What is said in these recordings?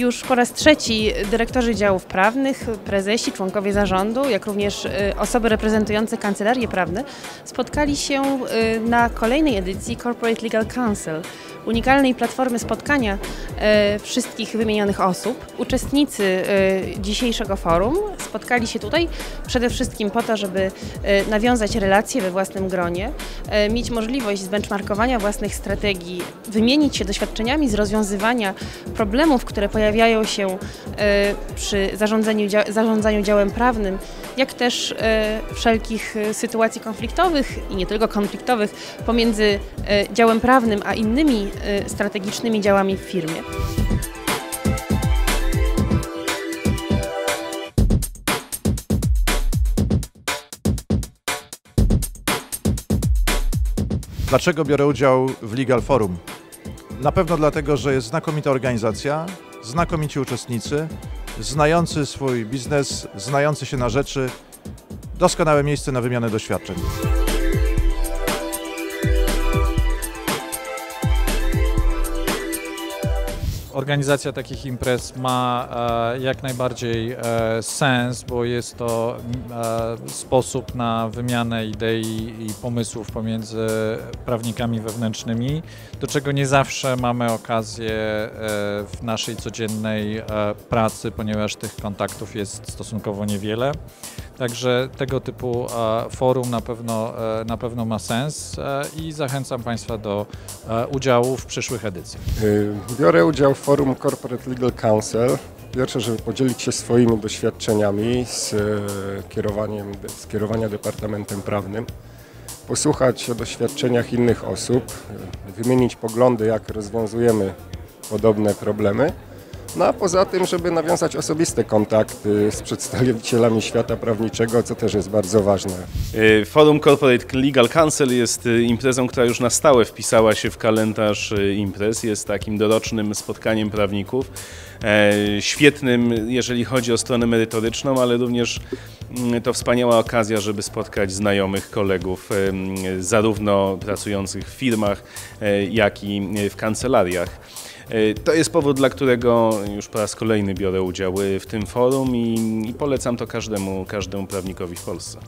Już po raz trzeci dyrektorzy działów prawnych, prezesi, członkowie zarządu, jak również y, osoby reprezentujące kancelarie prawne spotkali się y, na kolejnej edycji Corporate Legal Council, unikalnej platformy spotkania y, wszystkich wymienionych osób. Uczestnicy dzisiejszego forum spotkali się tutaj przede wszystkim po to, żeby nawiązać relacje we własnym gronie, mieć możliwość zbenchmarkowania własnych strategii, wymienić się doświadczeniami z rozwiązywania problemów, które pojawiają pojawiają się e, przy zarządzaniu, zarządzaniu działem prawnym, jak też e, wszelkich e, sytuacji konfliktowych i nie tylko konfliktowych pomiędzy działem prawnym a innymi strategicznymi działami w firmie. Dlaczego biorę udział w Legal Forum? Na pewno dlatego, że jest znakomita organizacja, znakomici uczestnicy, znający swój biznes, znający się na rzeczy, doskonałe miejsce na wymianę doświadczeń. Organizacja takich imprez ma e, jak najbardziej e, sens, bo jest to e, sposób na wymianę idei i pomysłów pomiędzy prawnikami wewnętrznymi, do czego nie zawsze mamy okazję w naszej codziennej pracy, ponieważ tych kontaktów jest stosunkowo niewiele. Także tego typu forum na pewno, na pewno ma sens i zachęcam Państwa do udziału w przyszłych edycjach. Biorę udział w forum Corporate Legal Council. Pierwsze, żeby podzielić się swoimi doświadczeniami z, e, kierowaniem, z kierowania Departamentem Prawnym, posłuchać o doświadczeniach innych osób, wymienić poglądy, jak rozwiązujemy podobne problemy no a poza tym, żeby nawiązać osobiste kontakty z przedstawicielami świata prawniczego, co też jest bardzo ważne. E, Forum Corporate Legal Council jest e, imprezą, która już na stałe wpisała się w kalendarz e, imprez. Jest takim dorocznym spotkaniem prawników. Świetnym, jeżeli chodzi o stronę merytoryczną, ale również mm, to wspaniała okazja, żeby spotkać znajomych kolegów, zarówno pracujących w firmach, jak i w kancelariach. E, to jest powód, dla którego już po raz kolejny biorę udział w tym forum i, i polecam to każdemu, każdemu prawnikowi w Polsce.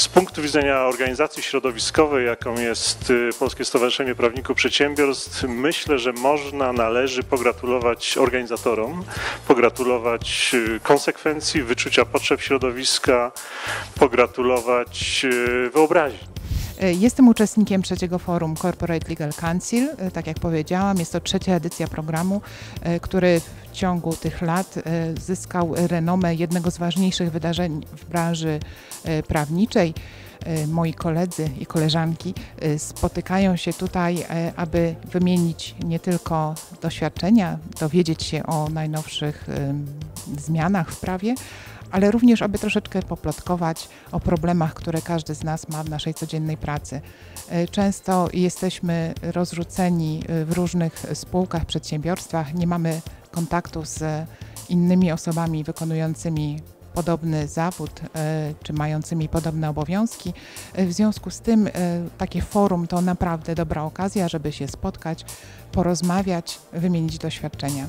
Z punktu widzenia organizacji środowiskowej, jaką jest y, Polskie Stowarzyszenie Prawników Przedsiębiorstw, myślę, że można, należy pogratulować organizatorom, pogratulować y, konsekwencji, wyczucia potrzeb środowiska, pogratulować y, wyobraźni. E, jestem uczestnikiem trzeciego forum Corporate Legal Council. E, tak jak powiedziałam, jest to trzecia edycja programu, e, który w ciągu tych lat zyskał renomę jednego z ważniejszych wydarzeń w branży prawniczej moi koledzy i koleżanki spotykają się tutaj, aby wymienić nie tylko doświadczenia, dowiedzieć się o najnowszych zmianach w prawie, ale również, aby troszeczkę poplotkować o problemach, które każdy z nas ma w naszej codziennej pracy. E, często jesteśmy rozrzuceni e, w różnych spółkach, przedsiębiorstwach, nie mamy kontaktu z innymi osobami wykonującymi podobny zawód e, czy mającymi podobne obowiązki. W związku z tym takie forum to naprawdę dobra okazja, żeby się spotkać, porozmawiać, wymienić doświadczenia.